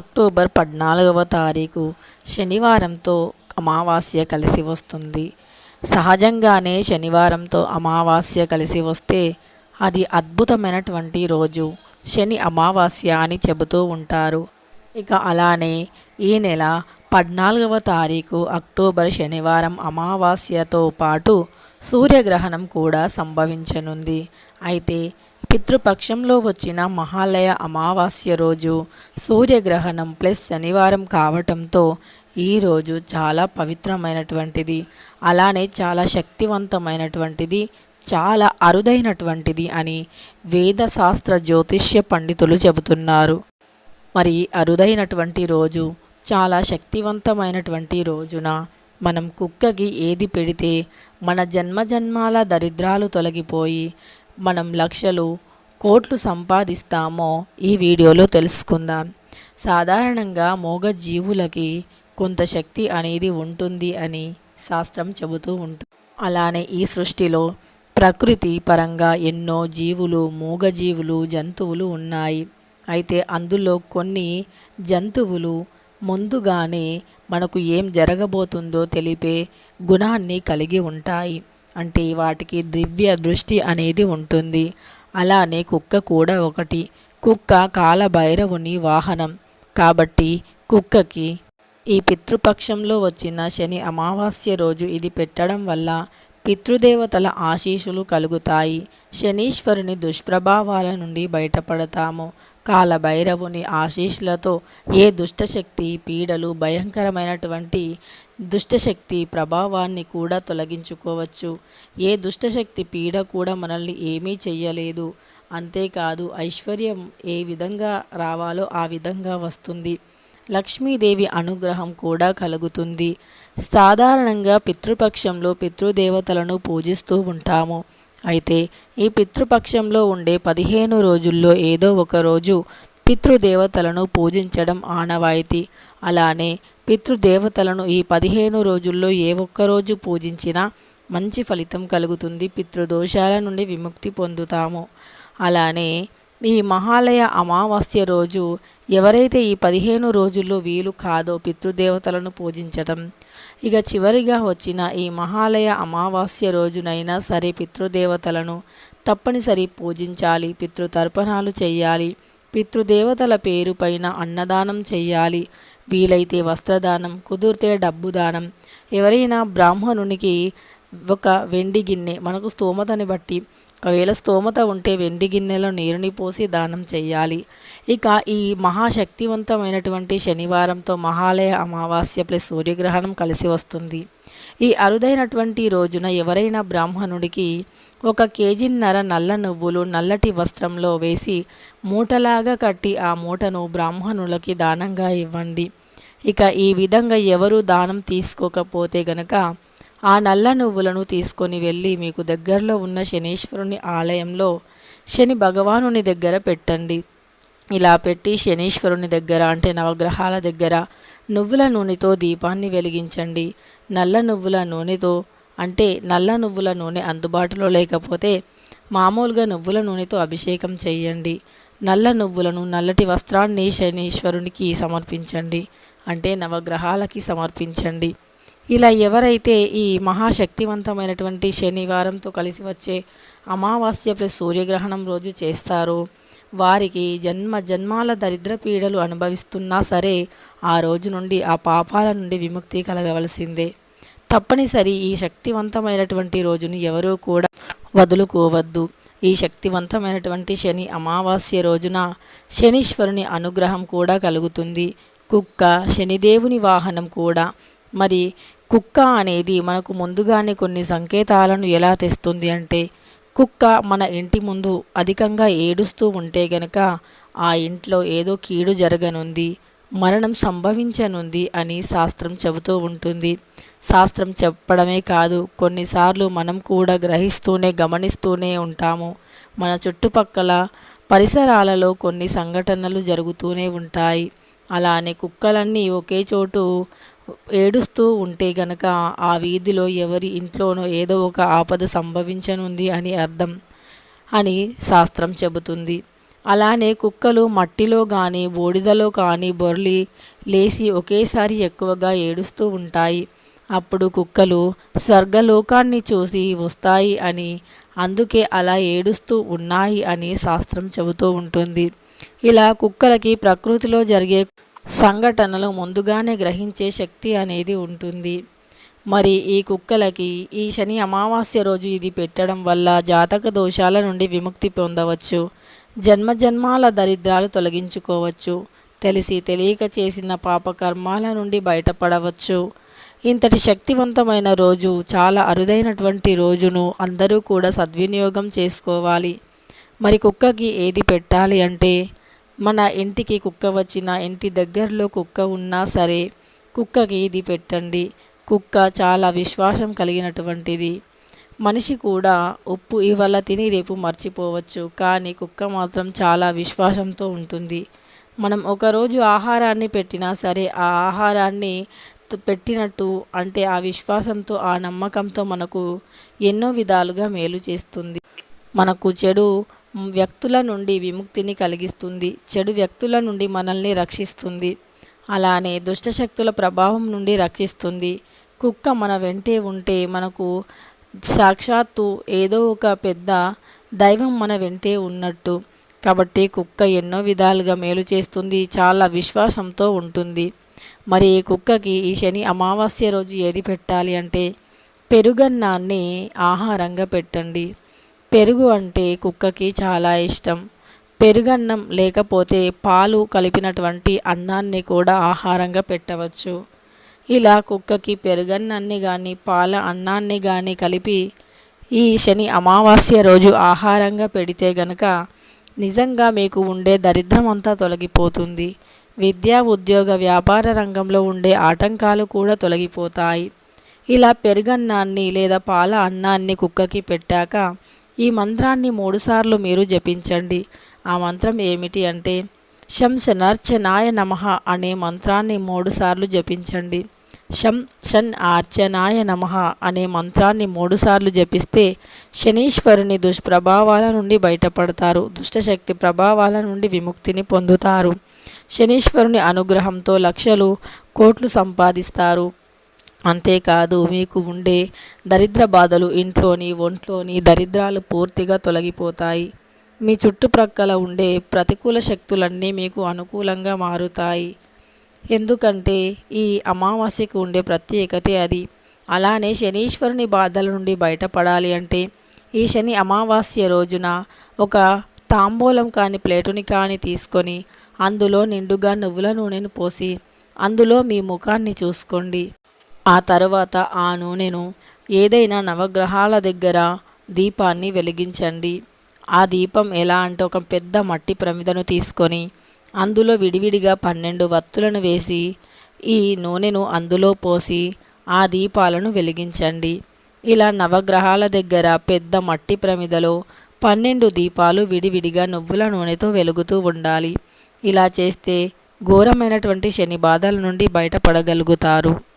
October పద్నాలుగవ తారీఖు శనివారంతో అమావాస్య కలిసి వస్తుంది. సహజంగానే శనివారంతో అమావాస్య కలిసి వస్తే అది అద్భుతమైనటువంటి రోజు. శని అమావాస్య అని చెబుతూ ఉంటారు. ఇక అలానే ఈ నెల పద్నాలుగవ తారీఖు అక్టోబర్ శనివారం అమావాస్యతో పాటు సూర్యగ్రహణం కూడా సంభవించనుంది. అయితే పితృపక్షంలో వచ్చిన మహాలయ అమావాస్య రోజు సూర్యగ్రహణం ప్లస్ శనివారం కావటంతో ఈరోజు చాలా పవిత్రమైనటువంటిది. అలానే చాలా శక్తివంతమైనటువంటిది చాలా అరుదైనటువంటిది అని వేదశాస్త్ర జ్యోతిష్య పండితులు చెబుతున్నారు. మరి అరుదైనటువంటి రోజు చాలా శక్తివంతమైనటువంటి రోజున మనం కుక్కకి ఏది పెడితే మన జన్మజన్మాల దరిద్రాలు తొలగిపోయి మనం లక్షలు కోట్లు సంపాదిస్తామో ఈ వీడియోలో తెలుసుకుందాం. సాధారణంగా మూగ జీవులకి కొంత శక్తి అనేది ఉంటుంది అని శాస్త్రం చెబుతూ ఉంటుంది. అలానే ఈ సృష్టిలో ప్రకృతి పరంగా ఎన్నో జీవులు మూగజీవులు జంతువులు ఉన్నాయి. అయితే అందులో కొన్ని జంతువులు ముందుగానే మనకు ఏం జరగబోతుందో తెలిపే గుణాన్ని కలిగి ఉంటాయి. అంటే వాటికి దివ్య దృష్టి అనేది ఉంటుంది. అలానే కుక్క కూడా ఒకటి. కుక్క కాలభైరవుని వాహనం. కాబట్టి కుక్కకి ఈ పితృపక్షంలో వచ్చిన శని అమావాస్య రోజు ఇది పెట్టడం వల్ల పితృదేవతల ఆశీస్సులు కలుగుతాయి. శనీశ్వరుని దుష్ప్రభావాల నుండి బయటపడతాము. కాలభైరవుని ఆశీస్సులతో ఏ దుష్టశక్తి పీడలు భయంకరమైనటువంటి దుష్టశక్తి ప్రభావాన్ని కూడా తొలగించుకోవచ్చు. ఏ దుష్టశక్తి పీడ కూడా మనల్ని ఏమీ చెయ్యలేదు. అంతేకాదు ఐశ్వర్యం ఏ విధంగా రావాలో ఆ విధంగా వస్తుంది. లక్ష్మీదేవి అనుగ్రహం కూడా కలుగుతుంది. సాధారణంగా పితృపక్షంలో పితృదేవతలను పూజిస్తూ ఉంటాము. అయితే ఈ పితృపక్షంలో ఉండే పదిహేను రోజుల్లో ఏదో ఒక రోజు పితృదేవతలను పూజించడం ఆనవాయితీ. అలానే పితృదేవతలను ఈ పదిహేను రోజుల్లో ఏ ఒక్కరోజు పూజించినా మంచి ఫలితం కలుగుతుంది. పితృదోషాల నుండి విముక్తి పొందుతాము. అలానే ఈ మహాలయ అమావాస్య రోజు ఎవరైతే ఈ పదిహేను రోజుల్లో వీలు కాదో పితృదేవతలను పూజించటం ఇక చివరిగా వచ్చిన ఈ మహాలయ అమావాస్య రోజునైనా సరే పితృదేవతలను తప్పనిసరి పూజించాలి. పితృతర్పణాలు చేయాలి. పితృదేవతల పేరు పైన అన్నదానం చేయాలి. వీలైతే వస్త్రదానం కుదిరితే డబ్బు దానం. ఎవరైనా బ్రాహ్మణునికి ఒక వెండి గిన్నె మనకు స్తోమతని బట్టి ఒకవేళ స్తోమత ఉంటే వెండి గిన్నెలో నీరుని పోసి దానం చేయాలి ఇక ఈ మహాశక్తివంతమైనటువంటి శనివారంతో మహాలయ అమావాస్య ప్లస్ సూర్యగ్రహణం కలిసి వస్తుంది. ఈ అరుదైనటువంటి రోజున ఎవరైనా బ్రాహ్మణుడికి ఒక కేజీన్నర నల్ల నువ్వులు నల్లటి వస్త్రంలో వేసి మూటలాగా కట్టి ఆ మూటను బ్రాహ్మణులకి దానంగా ఇవ్వండి. ఇక ఈ విధంగా ఎవరు దానం తీసుకోకపోతే గనక ఆ నల్ల నువ్వులను తీసుకొని వెళ్ళి మీకు దగ్గరలో ఉన్న శనీశ్వరుని ఆలయంలో శని భగవానుని దగ్గర పెట్టండి. ఇలా పెట్టి శనీశ్వరుని దగ్గర అంటే నవగ్రహాల దగ్గర నువ్వుల నూనెతో దీపాన్ని వెలిగించండి. నల్ల నువ్వుల నూనెతో అంటే నల్ల నువ్వుల నూనె అందుబాటులో లేకపోతే మామూలుగా నువ్వుల నూనెతో అభిషేకం చేయండి. నల్ల నువ్వులను నల్లటి వస్త్రాన్ని శనీశ్వరునికి సమర్పించండి. అంటే నవగ్రహాలకి సమర్పించండి. ఇలా ఎవరైతే ఈ మహాశక్తివంతమైనటువంటి శనివారంతో కలిసి వచ్చే అమావాస్య ప్లస్ సూర్యగ్రహణం రోజు చేస్తారో వారికి జన్మ జన్మాల దరిద్ర పీడలు అనుభవిస్తున్నా సరే ఆ రోజు నుండి ఆ పాపాల నుండి విముక్తి కలగవలసిందే. తప్పనిసరి ఈ శక్తివంతమైనటువంటి రోజును ఎవరూ కూడా వదులుకోవద్దు. ఈ శక్తివంతమైనటువంటి శని అమావాస్య రోజున శనీశ్వరుని అనుగ్రహం కూడా కలుగుతుంది. కుక్క శనిదేవుని వాహనం కూడా. మరి కుక్క అనేది మనకు ముందుగానే కొన్ని సంకేతాలను ఎలా తెస్తుంది అంటే కుక్క మన ఇంటి ముందు అధికంగా ఏడుస్తూ ఉంటే గనక ఆ ఇంట్లో ఏదో కీడు జరగనుంది. మరణం సంభవించనుంది అని శాస్త్రం చెబుతూ ఉంటుంది. శాస్త్రం చెప్పడమే కాదు కొన్నిసార్లు మనం కూడా గ్రహిస్తూనే గమనిస్తూనే ఉంటాము. మన చుట్టుపక్కల పరిసరాలలో కొన్ని సంఘటనలు జరుగుతూనే ఉంటాయి. అలానే కుక్కలన్నీ ఒకే చోటు ఏడుస్తూ ఉంటే గనక ఆ వీధిలో ఎవరి ఇంట్లోనో ఏదో ఒక ఆపద సంభవించనుంది అని అర్థం అని శాస్త్రం చెబుతుంది. అలానే కుక్కలు మట్టిలో కానీ బూడిదలో కానీ బొర్లి లేచి ఒకేసారి ఎక్కువగా ఏడుస్తూ ఉంటాయి. అప్పుడు కుక్కలు స్వర్గలోకాన్ని చూసి వస్తాయి అని అందుకే అలా ఏడుస్తూ ఉన్నాయి అని శాస్త్రం చెబుతూ ఉంటుంది. ఇలా కుక్కలకి ప్రకృతిలో జరిగే సంఘటనలు ముందుగానే గ్రహించే శక్తి అనేది ఉంటుంది. మరి ఈ కుక్కలకి ఈ శని అమావాస్య రోజు ఇది పెట్టడం వల్ల జాతక దోషాల నుండి విముక్తి పొందవచ్చు. జన్మ జన్మాల దరిద్రాలు తొలగించుకోవచ్చు. తెలిసి తెలియక చేసిన పాపకర్మాల నుండి బయటపడవచ్చు. ఇంతటి శక్తివంతమైన రోజు చాలా అరుదైనటువంటి రోజును అందరూ కూడా సద్వినియోగం చేసుకోవాలి. మరి కుక్కకి ఏది పెట్టాలి అంటే మన ఇంటికి కుక్క వచ్చిన ఇంటి దగ్గరలో కుక్క ఉన్నా సరే కుక్కకి ఇది పెట్టండి. కుక్క చాలా విశ్వాసం కలిగినటువంటిది. మనిషి కూడా ఉప్పు ఇవాళ తిని రేపు మర్చిపోవచ్చు కానీ కుక్క మాత్రం చాలా విశ్వాసంతో ఉంటుంది. మనం ఒకరోజు ఆహారాన్ని పెట్టినా సరే ఆ ఆహారాన్ని పెట్టినట్టు అంటే ఆ విశ్వాసంతో ఆ నమ్మకంతో మనకు ఎన్నో విధాలుగా మేలు చేస్తుంది. మనకు చెడు వ్యక్తుల నుండి విముక్తిని కలిగిస్తుంది. చెడు వ్యక్తుల నుండి మనల్ని రక్షిస్తుంది. అలానే దుష్టశక్తుల ప్రభావం నుండి రక్షిస్తుంది. కుక్క మన వెంటే ఉంటే మనకు సాక్షాత్తు ఏదో ఒక పెద్ద దైవం మన వెంటే ఉన్నట్టు. కాబట్టి కుక్క ఎన్నో విధాలుగా మేలు చేస్తుంది చాలా విశ్వాసంతో ఉంటుంది. మరి ఈ కుక్కకి ఈ శని అమావాస్య రోజు ఏది పెట్టాలి అంటే పెరుగన్నాన్ని ఆహారంగా పెట్టండి. పెరుగు అంటే కుక్కకి చాలా ఇష్టం. పెరుగన్నం లేకపోతే పాలు కలిపినటువంటి అన్నాన్ని కూడా ఆహారంగా పెట్టవచ్చు. ఇలా కుక్కకి పెరుగన్నాన్ని కానీ పాల అన్నాన్ని కానీ కలిపి ఈ శని అమావాస్య రోజు ఆహారంగా పెడితే గనక నిజంగా మీకు ఉండే దరిద్రం అంతా తొలగిపోతుంది. విద్యా ఉద్యోగ వ్యాపార రంగంలో ఉండే ఆటంకాలు కూడా తొలగిపోతాయి. ఇలా పెరుగన్నాన్ని లేదా పాల అన్నాన్ని కుక్కకి పెట్టాక ఈ మంత్రాన్ని మూడుసార్లు మీరు జపించండి. ఆ మంత్రం ఏమిటి అంటే శంశనర్చనాయ నమ అనే మంత్రాన్ని మూడుసార్లు జపించండి. శం షన్ ఆర్చనాయ నమ అనే మంత్రాన్ని మూడుసార్లు జపిస్తే శనీశ్వరుని దుష్ప్రభావాల నుండి బయటపడతారు. దుష్టశక్తి ప్రభావాల నుండి విముక్తిని పొందుతారు. శనీశ్వరుని అనుగ్రహంతో లక్షలు కోట్లు సంపాదిస్తారు. అంతేకాదు మీకు ఉండే దరిద్ర బాధలు ఇంట్లోని ఒంట్లోని దరిద్రాలు పూర్తిగా తొలగిపోతాయి. మీ చుట్టుప్రక్కల ఉండే ప్రతికూల శక్తులన్నీ మీకు అనుకూలంగా మారుతాయి. ఎందుకంటే ఈ అమావాస్యకు ఉండే ప్రత్యేకత అది. అలానే శనీశ్వరుని బాధల నుండి బయటపడాలి అంటే ఈ శని అమావాస్య రోజున ఒక తాంబూలం కాని ప్లేటుని కానీ తీసుకొని అందులో నిండుగా నువ్వుల నూనెను పోసి అందులో మీ ముఖాన్ని చూసుకోండి. ఆ తర్వాత ఆ నూనెను ఏదైనా నవగ్రహాల దగ్గర దీపాన్ని వెలిగించండి. ఆ దీపం ఎలా అంటే ఒక పెద్ద మట్టి ప్రమిదను తీసుకొని అందులో విడివిడిగా పన్నెండు వత్తులను వేసి ఈ నూనెను అందులో పోసి ఆ దీపాలను వెలిగించండి. ఇలా నవగ్రహాల దగ్గర పెద్ద మట్టి ప్రమిదలో పన్నెండు దీపాలు విడివిడిగా నువ్వుల నూనెతో వెలుగుతూ ఉండాలి. ఇలా చేస్తే ఘోరమైనటువంటి శని బాధల నుండి బయటపడగలుగుతారు.